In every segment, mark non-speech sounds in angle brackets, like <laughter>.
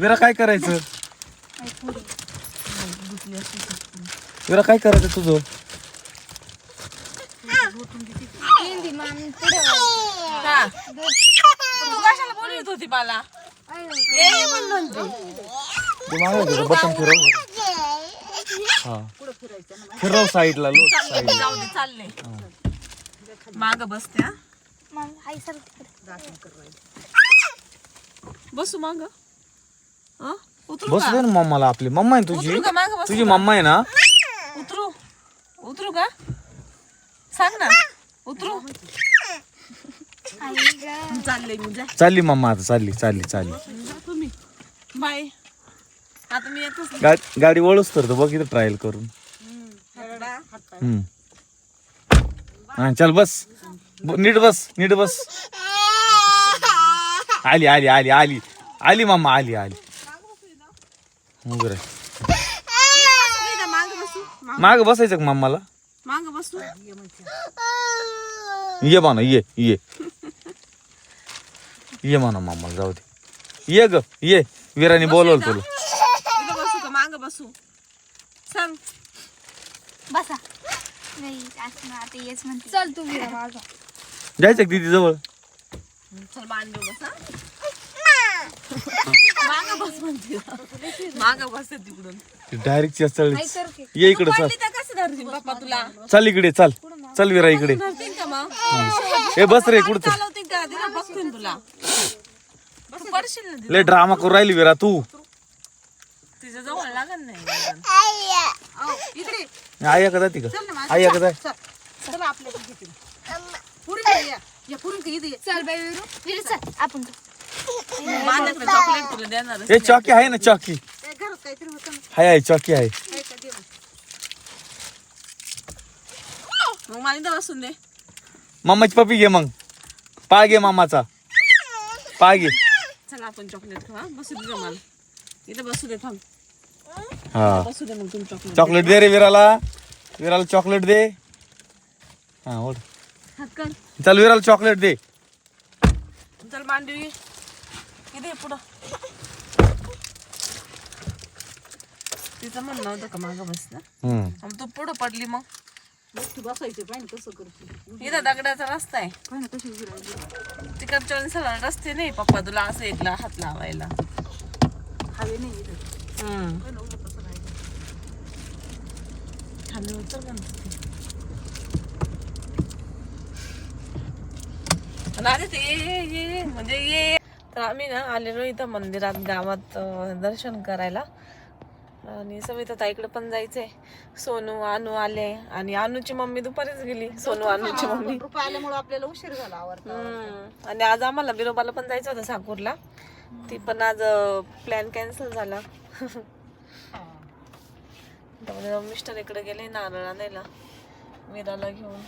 विरा काय करायचं? विरा काय करायचं तुझं? हिंदी मामी पुढे हा. तू कशाला बोलत होती मला? ये ये ती. बटन फिरव. हा. फिरव साईडला लोट साईड जाऊ दे चालले. माग बसते हा. मामी आई सर तिकडे. बसू माग. उतरू बस दे ना मम्माला आपली. मम्मा आहे तुझी. उतरू का माग बस? तुझी मम्मा आहे ना? उतरू. उतरू का? सांग ना. उतरू. चालले मी जा. चालली मम्मा आता चालली चालली चालली. जा तुम्ही. बाय. आता मी येतच नाही. गा- गाडी वळूच तर तो बघ इथं ट्रायल करून. हम्म. हा चल बस. ब- नीट बस नीट बस. आली आली आली आली. आली मम्मा आली आली. माग बसू माग बसायचं का मम्माला माग बसू ये म्हणा ये ये. ये म्हणा मम्माला जाऊ दे. ये ग ये. विराने बोलवलं तुला. इथं बसू का माग बसू? सांग बसा. नाही असं ना आता येच म्हणते. चल तू विरा माझा जायचं का दिदी जवळ? चल मांडव बस. बस म्हणते माग बस तिकडून डायरेक्ट चल कर की ये इकडे चल कसं धरतील तुला? चल इकडे चल. चल विरा इकडे. धरतील का मग? ए बस रे कुठं का? तिला. तू पडशील ना लय ड्रामा करून राहिली विरा तू. तिच्या जवळ लागत नाही. इकडे. आई का जाते का आई चला आपल्या पुरी या. या पुरी इथे ये. चल बाई विरू. विरू चल. आपण माझ्याकडे चॉकलेट तुला देणार ए चॉकी आहे ना चॉकी ए, घरात काहीतरी होतं ना. हाय आहे चॉकी आहे. काय का मग. दे. मम्माची पप्पी घे मग. पाय घे मामाचा. पाय घे. चला आपण चॉकलेट खाऊ हा? बसू दे मला. इथं बसू दे थांब. हा. बसू दे मग तुम्ही चॉकलेट चॉकलेट दे रे विराला. विराला चॉकलेट दे. हा ओढ. हात कर. चल विराला चॉकलेट दे. चल मांडवी. इथे ये पुढं. तिचं म्हणणं होतं का मागं बस ना? हम्म. मग तू पुढं पडली मग. एकटी बसायचं ना कसं करते इथं दगडाचा रस्ता आहे. काय ना कशी उभी राहिली तिकडच्या सरळ रस्ते नाही पप्पा तुला असं एकला हात लावायला. हवे नाही इथं. हम्म. उभं कसं राहिलं. खाली उतर का आणि आधी ते ये ये ये म्हणजे ये. तर आम्ही ना आलेलो इथं मंदिरात गावात दर्शन करायला. आणि सविता ताईकडे पण जायचंय. सोनू अनु आले. आणि अनुची मम्मी दुपारीच गेली. सोनू अनुची मम्मी. आल्यामुळे आपल्याला उशीर झाला आवडता. आणि आज आम्हाला बिरोबाला पण जायचं होतं साकूरला ती पण आज प्लॅन कॅन्सल झाला. मिस्टर इकडे गेले नारळ आणायला विराला घेऊन.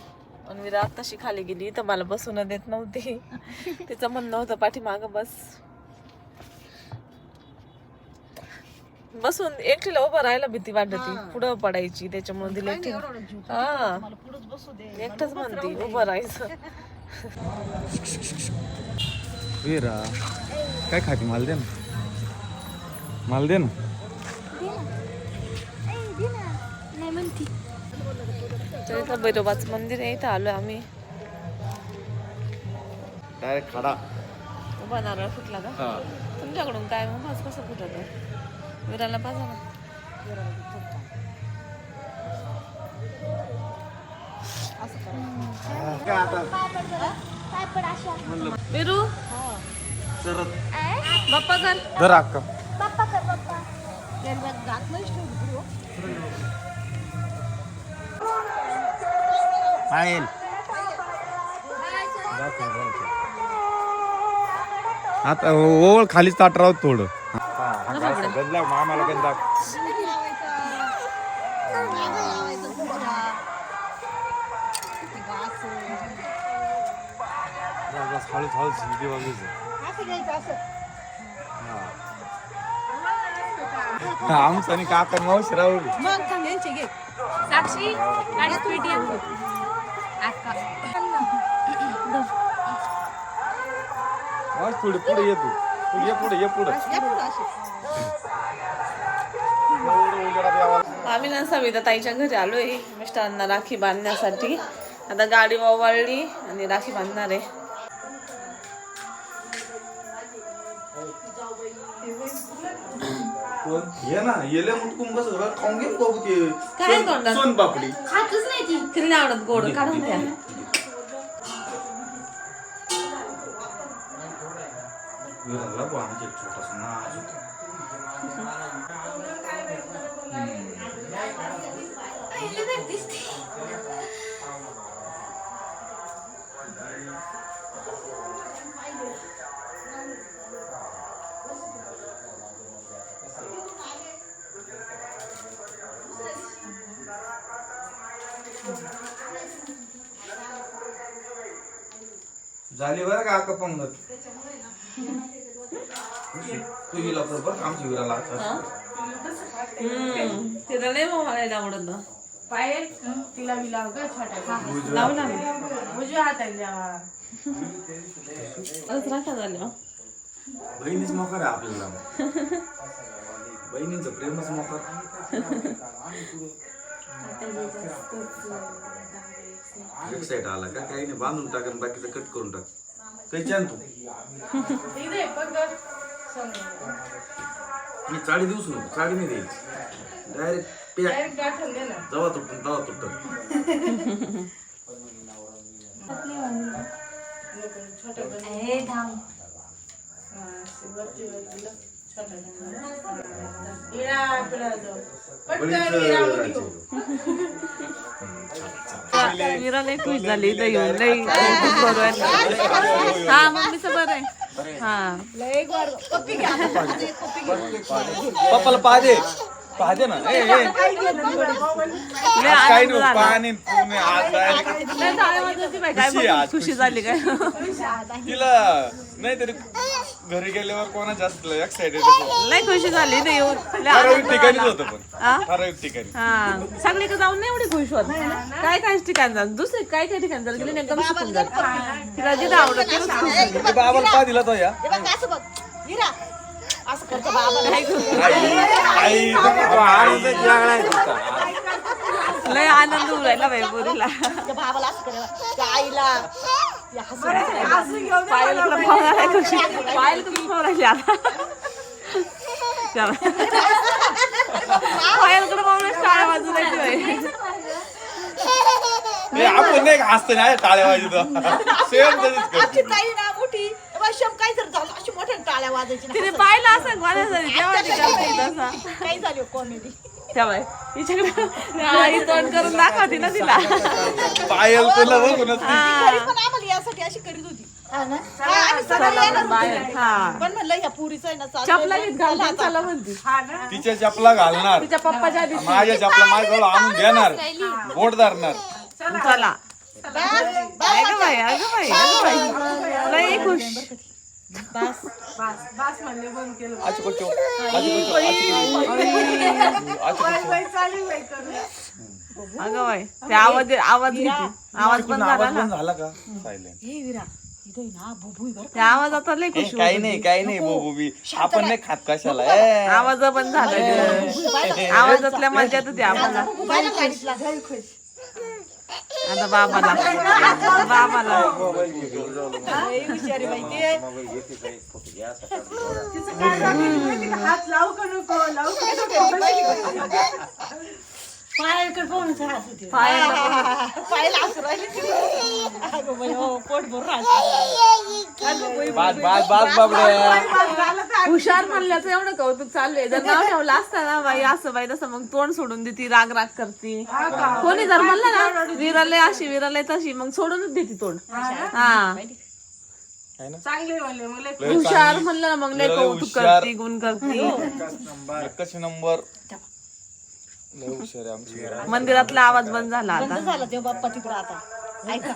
आणि विरा आत्ताशी खाली गेली तर मला बसून देत नव्हती. <laughs> तिचं म्हणणं होतं पाठीमाग बस. बसून एकटीला उभं राहायला भीती वाटत पुढं पडायची त्याच्यामुळे दिली एकटी हा. मला पुढंच बसू दे. एकटंच म्हणते उभं राहायचं. विरा काय खाती? मला दे ना. मला दे ना. तर इथं भैरोबाचं मंदिर आहे इथं आलोय आम्ही. डायरेक्ट खडा? उभा नारळ फुटला का? तुमच्याकडून काय मग? माझं कसं फुटत विराला पाजा ना. काय पड अशा विरू बाप्पा कर जर अक्का. बाप्पा कर बाप्पा पायल आता ओळ खालीच ताट राहत थोडं मामाला गंदा हळूच हळूच हिंदी बघायचं आमचं आणि काका मावशी राहुली साक्षी आज पुढे पुढे ये तू. तू ये पुढे. ये पुढे आम्ही ना सविता ताईच्या घरी आलोय. मिस्टरांना राखी बांधण्यासाठी. आता गाडी ओवाळली आणि राखी बांधणार आहे. ये ना येले मुटकुम कस खाऊन घे बघू ते. सोन- पापडी खातच नाही ती. तिला आवडत गोड काढून घ्या विराला एक छोटासा नाजूक. झाली बरं का अक्का पंगत तू हिला कर बरं आमच्या विराला आता. हम्म तिला नाही मोहायला आवडत ना पायल तिला बी लाव ग छोटा लाव ना. उजव्या हाताने झालं. बहिणीच मोकार आहे आपल्याला. बहिणींचं प्रेमच मोकार. एक साईड आला का? काही नाही बांधून टाक आणि बाकीचं कट करून टाक. काही छान तू. इकडे. मी चाळी देऊच नको चाळी नाही द्यायची. डायरेक्ट पॅक गाठून दे ना. जवा तुटून तवा तुटत. ए वरती वरती लई खुश झाली इथं येऊन लई. हा मम्मीचं बरं आहे. हा. पप्पाला पाहते पाहते ना. ए, ए. लई काय आनंद नाही झाला. पाणी पुणे आज direct. लई टाळ्या वाजवते बाई, काय खुशी बघून झाली काय? तिला नाही तरी घरी गेल्यावर कोणा जास्त एक्साइटेड लई खुशी झाली इथं येऊन. ठराविक आनंद ठिकाणीच झाला. होतं पण. हा? ठराविक ठिकाणी. हा. सगळीकडे जाऊन नाही एवढी खुश होत. काय काय ठिकाण जात दुसरी काय काय ठिकाण जात गेली एकदम सुकून जात तिला जिथं आवडत तिथंच खुश झाली. ते बाबाला पा दिला तो या. हे बघ, असं बघ. इरा. असं करतो बाबा. आई आई लय आनंद होऊ राहिला बाई पोरीला. बाबाला असं त्या आईला. पायल तुम्ही पाहून राहिली आता चला. पायलकडे पाहून टाळ्या वाजून आपण नाही हसतो नाही टाळ्या वाजतो सेम तशीच आमची करते ताई ना मोठी. तेव्हा शम काय जर झालं अशी मोठ्या टाळ्या वाजायची तिने पाहिलं असं कोणासाठी तेव्हा काही झाली कॉमेडी तेव्हा हिच्याकडे आई तोंड करून दाखवते ना तिला. पायल तुला बघूनच हा. पण आम्हाला यासाठी अशी करीत होती. हा, आम्ही चला सगळे येणार म्हणून बाहेर. होतो. हा. पण म्हणलं ह्या पुरीचं आहे ना चालू चपला आहे. घेत घालते चला म्हणते. तिच्या चपला घालणार. तिच्या पप्पाच्या आधी माझ्या चपला माझ्याजवळ आणून देणार. बोट धरणार. चला. अगं बाई अगं बाई अगं बाई. लई खुश. बच्चो अगं बाई ते आवाज आवाज घेते आवाज बंद झाला आवाज ना. पण झाला का? सायलेंट हे विरा त्या आवाजात लई खुश काही नाही काही नाही बोबू बी आपण नाही खात कशाला. आवाज बंद झाला. आवाजातल्या मज्जात होती आवाजात आता बाबाला. बाबाला. हे बिचारी बाई ते पायाकडे पाहूनच. पायाला <laughs> पायाला राहिली हो, पोट भरून बाबड्या हुशार म्हणल्याचं एवढं कौतुक चालू आहे जर नाव ठेवलं असतं ना बाई असं बाई तसं मग तोंड सोडून देती राग राग करती. कोणी जर म्हणलं ना विरालय अशी विरालय तशी मग सोडूनच देते तोंड. हा हुशार म्हणलं ना मग लय विरालय कौतुक. करती गुण करती. एकच नंबर लय हुशार आहे आमची विरा. मंदिरातला आवाज बंद झाला आता. बंद झाला ते बाप्पा तिकडं आता. ऐका.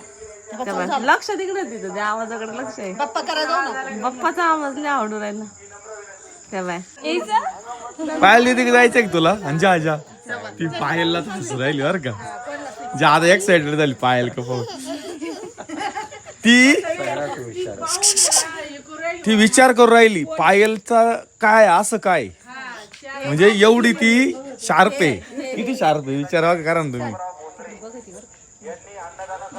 तेव्हा तेव्हा चालू झालं. लक्ष तिकडे तिथं त्या आवाजाकडे लक्ष आहे. बाप्पा करा जाऊ ना. बाप्पाचा आवाज लय आवडू राहिला. तेव्हा पायल दिदी जायचंय का तुला? आणि जा जा. ती पायलला हसू राहिली बर का. ज्यादा एक्साइटेड झाली पायल का पाहून ती ती विचार करू राहिली पायलचा काय असं काय? म्हणजे एवढी ती शार्प आहे. किती शार्प आहे? विचारा करा ना तुम्ही.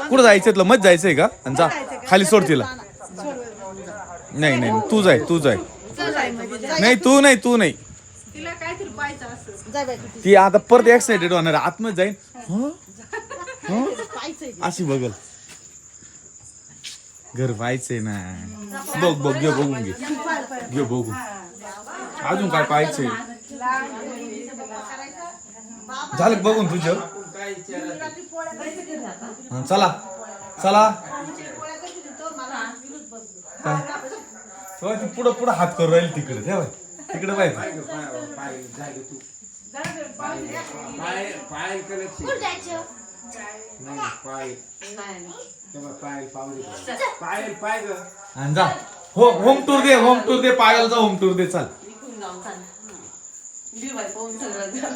कुठं जायचं मत जायचंय का? आणि जा. खाली सोड तिला. नाही नाही तू जाय तू जाय. नाही तू नाही तू नाही. ती आता परत एक्साइटेड होणार. आतमध्ये जाईल हं? हं? अशी बघल. घर पाहायचंय ना. बघ बघ घे बघून घे. घे बघू अजून काय पाहायचंय? झालं का बघून तुझं हं, चला चला काय? ती पुढं पुढं हात करू राहील तिकडे ठेवा तिकडे पाहिजे कुठं पायल आणि जा हो होम टूर दे होम टूर दे पायाला जा होम टूर दे चाल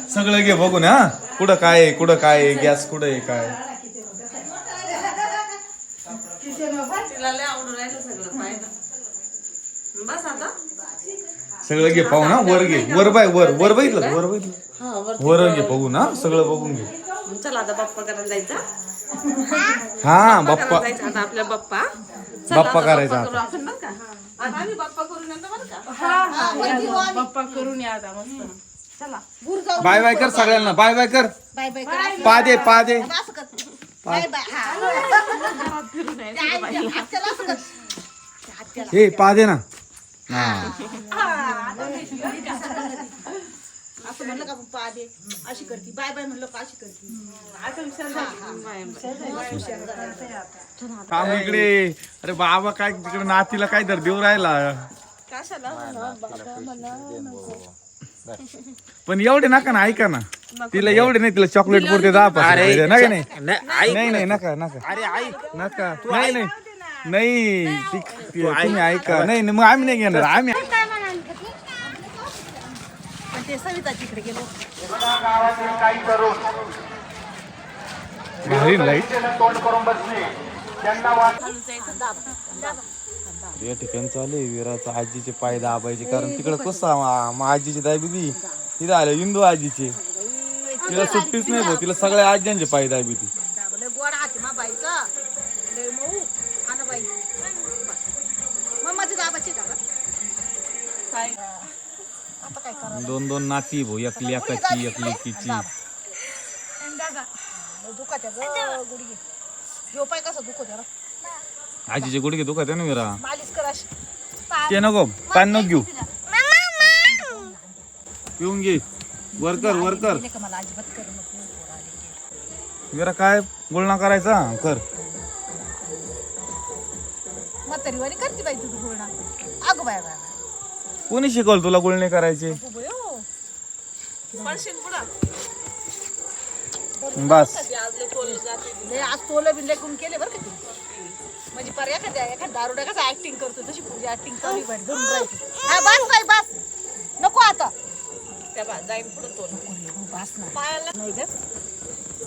सगळं घे बघून हा? कुठं काय आहे, कुठं काय आहे, गॅस कुठं आहे काय? सगळं पाहिलं बस आता. सगळं घे पाहू ना वर घे. वर बाय वर. वर बघितलं? वर बघितलं? हा वर घे. बघू ना सगळं बघून घे. चला आता बाप्पा करायला जायचा. हा बाप्पा आपल्या बाप्पा. बाप्पा करायचा बाप्पा करून येतो बरं का? पप्पा करून या आता मस्त. चला. बाय बाय कर सगळ्यांना. बाय बाय कर. बाय बाय करा. पा दे पा दे. असं कर. Bye bye. हा. त्याला असं कर. हे पा दे ना. हा. असं म्हणलं का पा दे. अशी करती. बाय बाय म्हणलं का अशी करती. काम इकडे. अरे बाबा काय तिकडे नातीला काय तर देऊ राहिला. कशाला? पण एवढे नका ना ऐका ना. तिला एवढे नाही तिला चॉकलेट पुरते दहा पाच रुपये. नका नाही नाही? नाही नका नका. अरे ऐक. नका. नाही नाही. नाही ती- ती- तुम्ही ऐका. नाही नाही, मग आम्ही नाही घेणार आम्ही पण ते सविता तिकडे गेलो. भारी लाइट या ठिकाणी चालू आहे. विराचा आजीचे पाय दाबायचे. कारण तिकडे कसं मा- मा आजीची दाबी तिथे आलं इंदू आजीचे. तिला सुट्टीच नाही भाऊ. तिला सगळ्या आज्यांचे पाय दाबी ती लय गोड हाती मा बाईचा लय मऊ. आना बाई. मग माझी दाबाची का गं? काय? आता काय करा दोन दोन नाती भाऊ. एक लेकाची एक लेकीची. दुखाच्या ग गुडघे. ह्यो पाय कसा दुखत त्याला आजीचे गुडघे दुखत आहे ना विरा. मालिश कर अशी. ते नको पान नको घेऊ. पिऊन घे. वरकर वरकर गेले का मला अजिबात करू नको. पोरं आले की. विरा काय गुळणा करायचा? कर. म्हातारीवाणी करते बाई तुझं बोलणं. अगं बाय बाय कोणी शिकवलं तुला गुळणे करायचे? पुढं. बस. आज लय तोलं बिनले करून केले बरं का म्हणजे पर एखाद्या एखाद्या दारुड्या कसं ऍक्टिंग करतो तशी पूजी ऍक्टिंग चालू बाई धरून राहायची हा बस बाई बस. नको आता. त्या बा जाईन पुढं तो बस ना. पायाला नाही ग.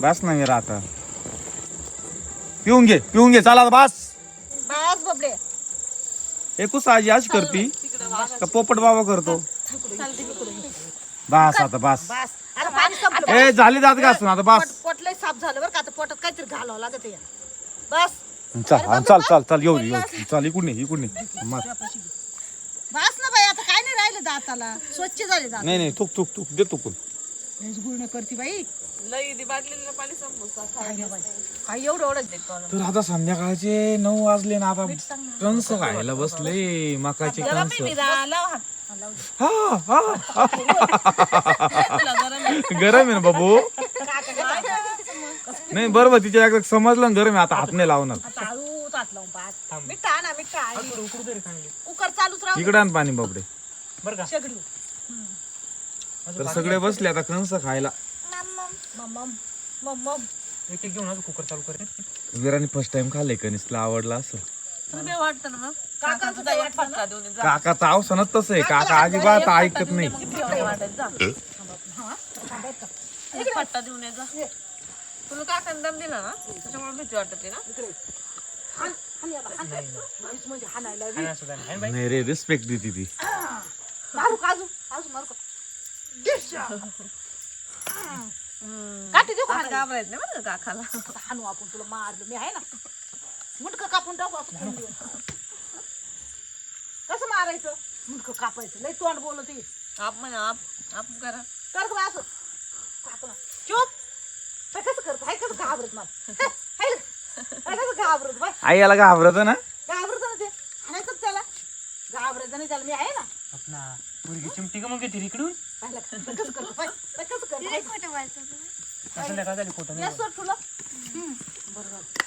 बस ना विरा आता पिऊन घे पिऊन घे. चला बस. बस बबडे. एकूच आजी अशी करती? का पोपट बाबा करतो? बस आता बस. बस. आता पाणी संपलं. ए झाली दात घासून आता बस. पोट पोट लय साफ झालं बरं का. आता पोटात काहीतरी घालावं लागत या बस. चल चल चल चल येऊ येऊ. चल इकडून ये इकडून ये. मग. बस ना बाई आता काय नाही राहिलं दाताला. स्वच्छ झाले दात. नाही नाही थुक थुक थुक. दे तुकून लयच गुळण्या करते बाई. लई ती बाटलीला पाणी संपवसा काय नाही बाई? काय एवढं एवढंच देतो तर आता संध्याकाळचे नऊ वाजले ना आता कंस खायला बसले मकाचे कंस. हा हा हा. <laughs> गरम आहे ना बाबू? नाही बरोबर तिच्या एकदा समजलं ना गरम आहे आता हात नाही लावणार चालू ताट लावून पाच मिठा ना मिठा कुकर चालूच राहू इकडे आण पाणी बापडे शेगडी. तर सगळे बसले आता कंस खायला. मम्मम मम्मम विराने फर्स्ट टाइम खाल्ले कणीस तुला आवडला असं. तुला वाटतं ना मग? काका तुझा एक फटका देऊन जा. काकाचं अवसनच तसं आहे काका अजिबात ऐकत नाही. वाटत जा. एक फटका देऊन ये जा. तुला काका दम दिला ना? त्याच्यामुळे भीती वाटते ना? नाही रे रिस्पेक्ट देते ती. मारू काजू काजू मारू का? <laughs> काठी देऊ? घाबरायचं नाही बरं का हाणू आपण तुला मारलं. मी आहे ना. मुंडकं कापून टाकू आपण. कसं मारायचं? मुंडकं कापायचं. लय तोंड बोलत. आप म्हणा आप आप करा. कर असं. कापला चुप. काय कसं करत हाय कसं घाबरत मला. हाय ना? हाय कसं घाबरत बाय आई याला घाबरत ना? घाबरत ना ते? त्याला? घाबरायचं नाही त्याला मी आहे ना? आपला मुलगी चिमटी का मग घेते इकडून? पाहिलं का? तर कसं करतो कसं करतो हाय का? संध्याकाळ झाली फोटो या सोड तुला. बरोबर